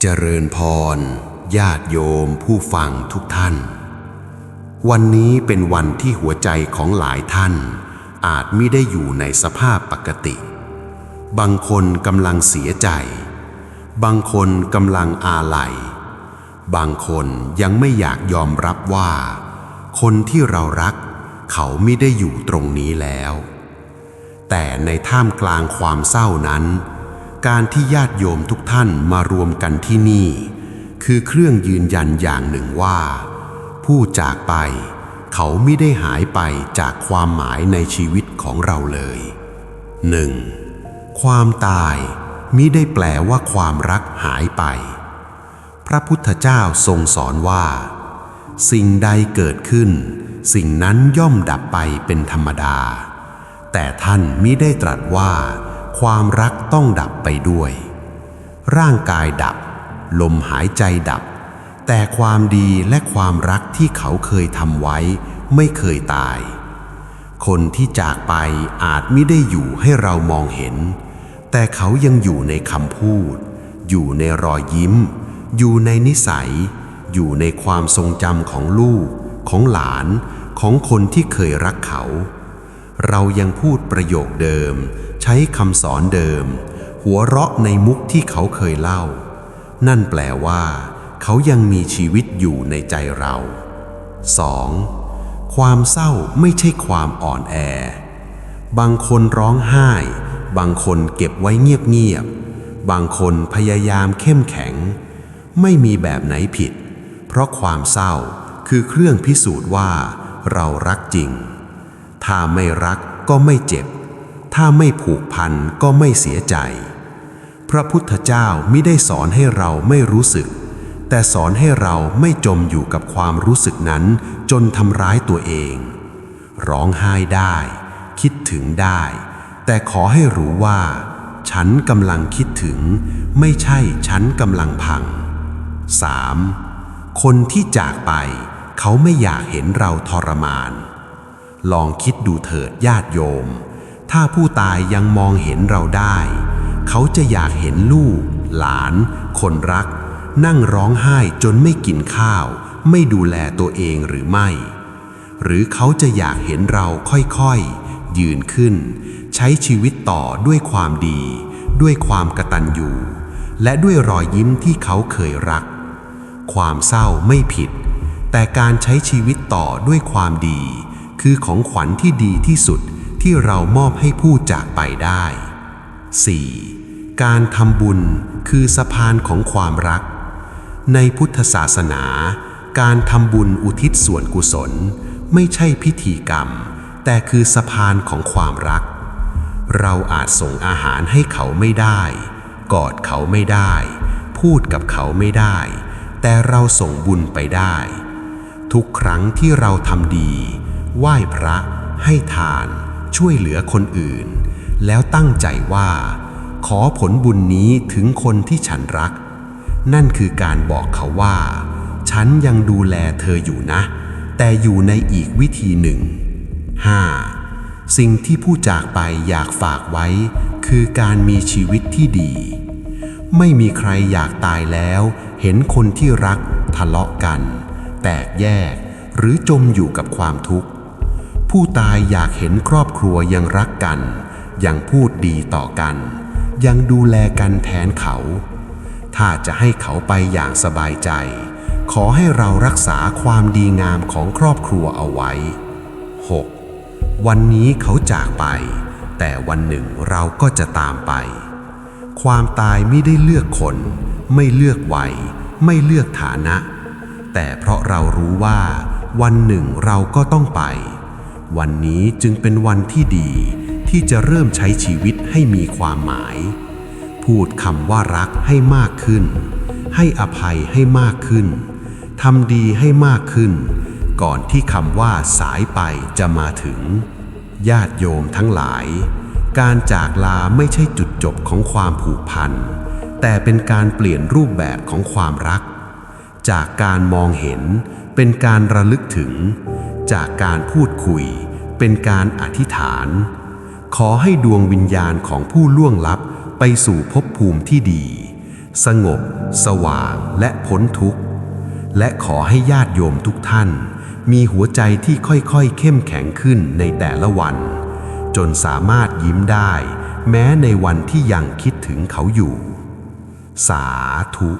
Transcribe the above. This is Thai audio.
เจริญพร ญาติโยมผู้ฟังทุกท่าน วันนี้เป็นวันที่หัวใจของหลายท่าน อาจไม่ได้อยู่ในสภาพปกติ บางคนกำลังเสียใจ บางคนกำลังอาลัย บางคนยังไม่อยากยอมรับว่า คนที่เรารัก เขาไม่ได้อยู่ตรงนี้แล้ว แต่ในท่ามกลางความเศร้านั้น การที่ญาติโยมทุกท่านมารวมกันที่นี่ คือเครื่องยืนยันอย่างหนึ่งว่า ผู้จากไป เขาไม่ได้หายไปจากความหมายในชีวิตของเราเลย 1. ความตายมิได้แปลว่าความรักหายไป พระพุทธเจ้าทรงสอนว่า สิ่งใดเกิดขึ้น สิ่งนั้นย่อมดับไปเป็นธรรมดา แต่ท่านมิได้ตรัสว่า ความรักต้องดับไปด้วย ร่างกายดับ ลมหายใจดับ แต่ความดีและความรักที่เขาเคยทำไว้ไม่เคยตาย คนที่จากไปอาจไม่ได้อยู่ให้เรามองเห็น แต่เขายังอยู่ในคำพูด อยู่ในรอยยิ้ม อยู่ในนิสัย อยู่ในความทรงจำของลูก ของหลานของคนที่เคยรักเขา เรายังพูดประโยคเดิม ใช้คำสอนเดิม หัวเราะในมุกที่เขาเคยเล่า นั่นแปลว่า เขายังมีชีวิตอยู่ในใจเรา 2. ความเศร้าไม่ใช่ความอ่อนแอ บางคนร้องไห้ บางคนเก็บไว้เงียบๆ บางคนพยายามเข้มแข็ง ไม่มีแบบไหนผิด เพราะความเศร้าคือเครื่องพิสูจน์ว่า เรารักจริง ถ้าไม่รักก็ไม่เจ็บ ถ้าไม่ผูกพันก็ไม่เสียใจ พระพุทธเจ้ามิได้สอนให้เราไม่รู้สึก แต่สอนให้เราไม่จมอยู่กับความรู้สึกนั้นจนทำร้ายตัวเอง ร้องไห้ได้ คิดถึงได้ แต่ขอให้รู้ว่า ฉันกำลังคิดถึง ไม่ใช่ฉันกำลังพัง 3. คนที่จากไป เขาไม่อยากเห็นเราทรมาน ลองคิดดูเถิดญาติโยม ถ้าผู้ตายยังมองเห็นเราได้ เขาจะอยากเห็นลูก หลาน คนรัก นั่งร้องไห้จนไม่กินข้าว ไม่ดูแลตัวเองหรือไม่ หรือเขาจะอยากเห็นเราค่อยๆ ยืนขึ้น ใช้ชีวิตต่อด้วยความดี ด้วยความกระตัญญูและด้วยรอยยิ้มที่เขาเคยรัก ความเศร้าไม่ผิด แต่การใช้ชีวิตต่อด้วยความดี คือของขวัญที่ดีที่สุด ที่เรามอบให้ผู้จากไปได้ 4. การทำบุญคือสะพานของความรัก ในพุทธศาสนา การทำบุญอุทิศส่วนกุศล ไม่ใช่พิธีกรรม แต่คือสะพานของความรัก เราอาจส่งอาหารให้เขาไม่ได้ กอดเขาไม่ได้ พูดกับเขาไม่ได้ แต่เราส่งบุญไปได้ ทุกครั้งที่เราทำดี ไหว้พระให้ทาน ช่วยเหลือคนอื่น แล้วตั้งใจว่า ขอผลบุญนี้ถึงคนที่ฉันรัก นั่นคือการบอกเขาว่า ฉันยังดูแลเธออยู่นะ แต่อยู่ในอีกวิธีหนึ่ง 5. สิ่งที่ผู้จากไปอยากฝากไว้ คือการมีชีวิตที่ดี ไม่มีใครอยากตายแล้ว เห็นคนที่รักทะเลาะกัน แตกแยกหรือจมอยู่กับความทุกข์ ผู้ตายอยากเห็นครอบครัวยังรักกัน ยังพูดดีต่อกัน ยังดูแลกันแทนเขา ถ้าจะให้เขาไปอย่างสบายใจ ขอให้เรารักษาความดีงามของครอบครัวเอาไว้ 6. วันนี้เขาจากไป แต่วันหนึ่งเราก็จะตามไป ความตายไม่ได้เลือกคน ไม่เลือกวัย ไม่เลือกฐานะ แต่เพราะเรารู้ว่า วันหนึ่งเราก็ต้องไป วันนี้จึงเป็นวันที่ดีที่จะเริ่มใช้ชีวิตให้มีความหมาย พูดคำว่ารักให้มากขึ้น ให้อภัยให้มากขึ้นทำดีให้มากขึ้น ก่อนที่คำว่าสายไปจะมาถึง ญาติโยมทั้งหลาย การจากลาไม่ใช่จุดจบของความผูกพัน แต่เป็นการเปลี่ยนรูปแบบของความรัก จากการมองเห็นเป็นการระลึกถึง จากการพูดคุย เป็นการอธิษฐาน ขอให้ดวงวิญญาณของผู้ล่วงลับไปสู่ภพภูมิที่ดี สงบ สว่างและพ้นทุกข์ และขอให้ญาติโยมทุกท่าน มีหัวใจที่ค่อยๆ เข้มแข็งขึ้นในแต่ละวัน จนสามารถยิ้มได้ แม้ในวันที่ยังคิดถึงเขาอยู่ สาธุ